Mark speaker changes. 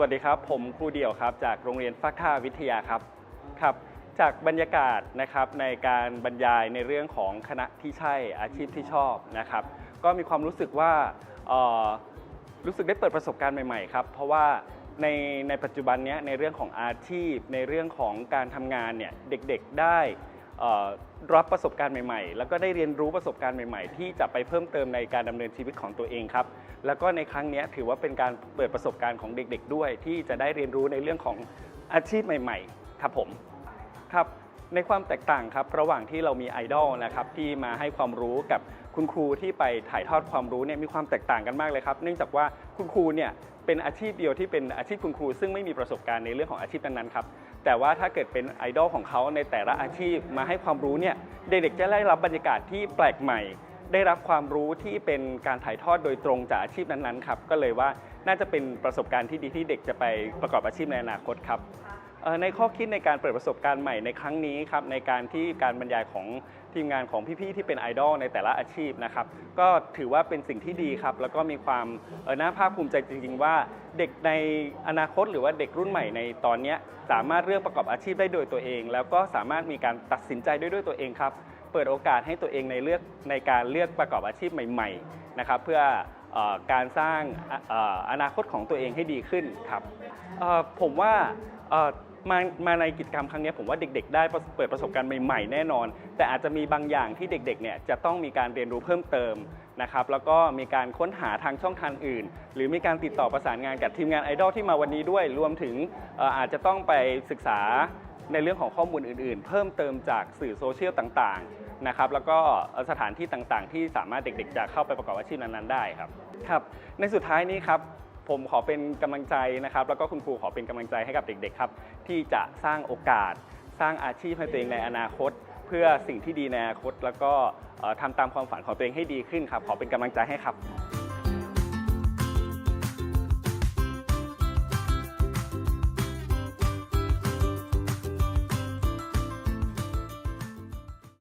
Speaker 1: วัสดีครับ ผมครูเดี่ยวครับ จากโรงเรียนฟักท่าวิทยาครับครับ จากบรรยากาศนะครับในการบรรยายในเรื่องของคณะที่ใช่อาชีพที่ชอบนะครับ ก็มีความรู้สึกว่าเออรู้สึกได้เปิดประสบการณ์ใหม่ๆครับ เพราะว่าในในปัจจุบันเนี้ยในเรื่องของอาชีพ ในเรื่องของการทำงานเนี่ยเด็กๆได้ รับประสบการณ์ใหม่ๆ แล้วก็ได้เรียนรู้ประสบการณ์ใหม่ๆ ที่จะไปเพิ่มเติมในการดำเนินชีวิตของตัวเองครับ แล้วก็ในครั้งนี้ถือว่าเป็นการเปิดประสบการณ์ของเด็กๆ ด้วย ที่จะได้เรียนรู้ในเรื่องของอาชีพใหม่ ๆ ครับผมครับในความแตกต่างครับระหว่างที่เรามีไอดอลนะครับที่มาให้ความรู้กับคุณครูที่ไปถ่ายทอดความรู้เนี่ยมีความแตกต่างกันมากเลยครับ เนื่องจากว่าคุณครูเนี่ยเป็นอาชีพเดียวที่เป็นอาชีพคุณครู ซึ่งไม่มีประสบการณ์ในเรื่องของอาชีพนั้นๆครับ แต่ว่าถ้าเกิดเป็นไอดอลของเขาในแต่ละอาชีพมาให้ความรู้เนี่ยเด็กๆจะได้รับบรรยากาศที่แปลกใหม่ ได้รับความรู้ที่เป็นการถ่ายทอดโดยตรงจากอาชีพนั้นๆครับก็เลยว่าน่าจะเป็นประสบการณ์ที่ดีที่เด็กจะไปประกอบอาชีพในอนาคตครับ ในข้อคิดในการเปิดประสบการณ์ใหม่ในครั้งนี้ครับในการที่การบรรยายของทีมงานของพี่ๆที่เป็นไอดอลในแต่ละอาชีพนะครับก็ถือว่าเป็นสิ่งที่ดีครับ แล้วก็มีความน่าภาคภูมิใจจริง ๆ ว่าเด็กในอนาคตหรือว่าเด็กรุ่นใหม่ในตอนนี้สามารถเลือกประกอบอาชีพได้โดยตัวเอง แล้วก็สามารถมีการตัดสินใจด้วยด้วยตัวเองครับเปิดโอกาสให้ตัวเองในเลือกในการเลือกประกอบอาชีพใหม่ ๆ นะครับ เพื่อ การสร้างออนาคตของตัวเองให้ดีขึ้นครับผมว่ามามาในกิจกรรมครั้งนี้ผมว่าเด็ก ๆ ได้เปิดประสบการณ์ใหม่ๆแน่นอน แต่อาจจะมีบางอย่างที่เด็กๆเนี่ยจะต้องมีการเรียนรู้เพิ่มเติมนะครับแล้วก็มีการค้นหาทางช่องทางอื่น หรือมีการติดต่อประสานงานกับทีมงานไอดอลที่มาวันนี้ด้วย รวมถึงเอ่ออาจจะต้องไปศึกษาในเรื่องของข้อมูลอื่น ๆ เพิ่มเติมจากสื่อโซเชียลต่างๆนะครับแล้วก็สถานที่ต่างๆ ที่สามารถเด็ก ๆ จะเข้าไปประกอบอาชีพนั้นๆได้ครับ ครับ ในสุดท้ายนี้ครับ ผมขอเป็นกำลังใจนะครับ แล้วก็คุณครูขอเป็นกำลังใจให้กับเด็ก ๆ ครับ ที่จะสร้างโอกาส สร้างอาชีพให้ตัวเองในอนาคต เพื่อสิ่งที่ดีในอนาคต แล้วก็ทำตามความฝันของตัวเองให้ดีขึ้นครับ ขอเป็นกำลังใจให้ครับ